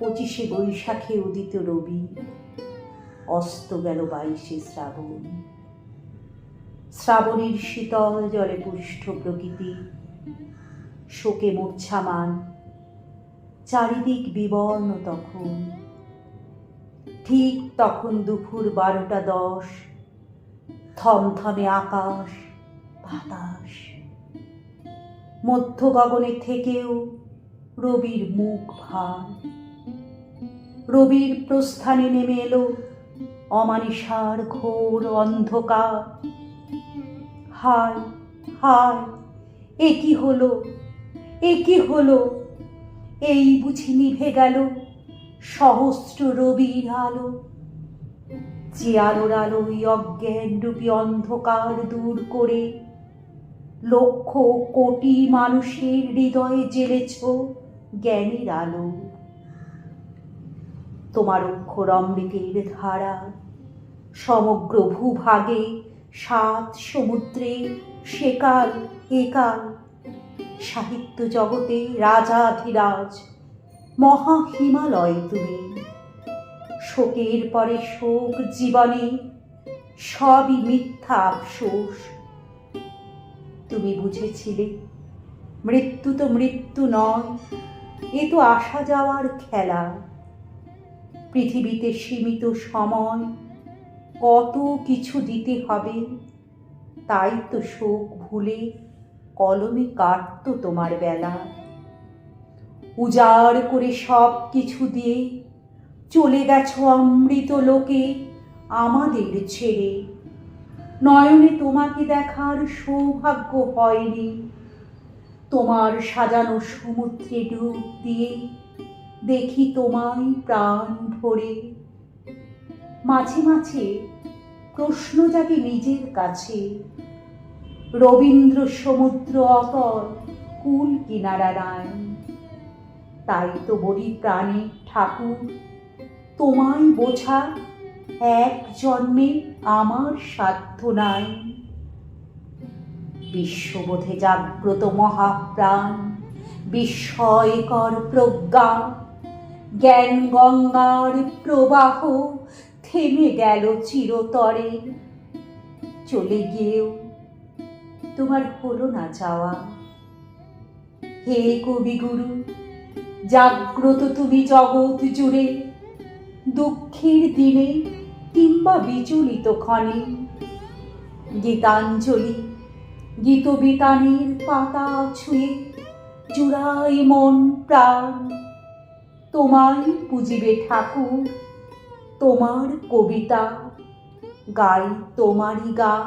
পঁচিশে বৈশাখে উদিত রবি, অস্ত গেল বাইশে শ্রাবণ। শ্রাবণের শীতল জলে পুষ্ট প্রকৃতি, শোকে মূর্ছামান চারিদিক বিবর্ণ তখন। ঠিক তখন দুপুর বারোটা দশ, থমথমে আকাশ, বাতাস। মধ্য গগনে থেকেও রবির মুখ ভার। রবির প্রস্থানে নেমে এলো। অমানিসার ঘোর অন্ধকার। হায় হায়, এ কি হলো? এ কি হলো? এই বুঝি নিভে গেল সহস্র রবির আলো। যে আলোর আলোই অজ্ঞান রূপী অন্ধকার দূর করে লক্ষ কোটি মানুষের হৃদয়ে জেলেছ জ্ঞানের আলো। তোমার অক্ষর অমৃতের ধারা। সমগ্র ভূভাগে সাত সমুদ্রে সেকাল একাল সাহিত্য জগতে রাজাধিরাজ মহা হিমালয় তুমি। শোকের পরে শোক জীবনে, সবই মিথ্যা আফসোস। তুমি বুঝেছিলে, মৃত্যু তো মৃত্যু নয়, এ তো আসা যাওয়ার খেলা। পৃথিবীতে সীমিত সময় কত কিছু দিতে হবে? তাই তো শোক ভুলে কলমে কাটত তোমার বেলা। উজাড় করে সব কিছু দিয়ে চলে গেছো অমৃত লোকে আমাদের ছেড়ে। নয়নে তোমাকে দেখার সৌভাগ্য হয়নি। তোমার সাজানো সমুদ্রে ডুব দিয়ে দেখি তোমায় প্রাণ ভরে। মাঝে মাঝে প্রশ্ন জাগে নিজের কাছে। রবীন্দ্র সমুদ্র অতল কুল কিনারা রায়। তাই তো বলি প্রাণে ঠাকুর, তোমায় বোঝা এক জন্মে আমার সাধ্য নাই। বিশ্ববোধে জাগ্রত মহাপ্রাণ, বিস্ময়কর প্রজ্ঞা জ্ঞান গঙ্গার প্রবাহ থেমে গেল চিরতরে। চলে গিয়েও তোমার হলো না যাওয়া। হে কবিগুরু জাগ্রত তুমি জগৎ জুড়ে। দুঃখের দিনে কিংবা বিচলিত ক্ষণে। গীতাঞ্জলি, গীতবিতানের পাতা ছুঁয়ে জুড়াই মন প্রাণ। তোমায় পুজিবে ঠাকুর, তোমার কবিতা, গাই তোমারই গান।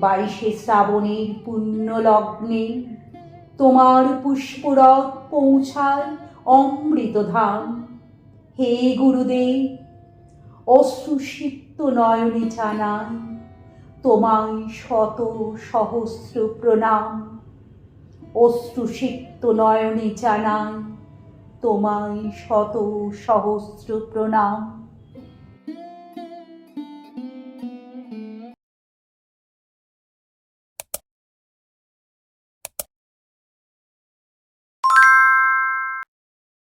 বাইশে শ্রাবণের পুণ্য লগ্নে তোমার পুষ্পরথ পৌঁছায় অমৃত ধাম হে গুরুদেব, অশ্রুসিক্ত নয়নে জানাই তোমায় শত সহস্র প্রণাম। অশ্রুসিক্ত নয়নে জানাই তোমায় শত সহস্র প্রণাম।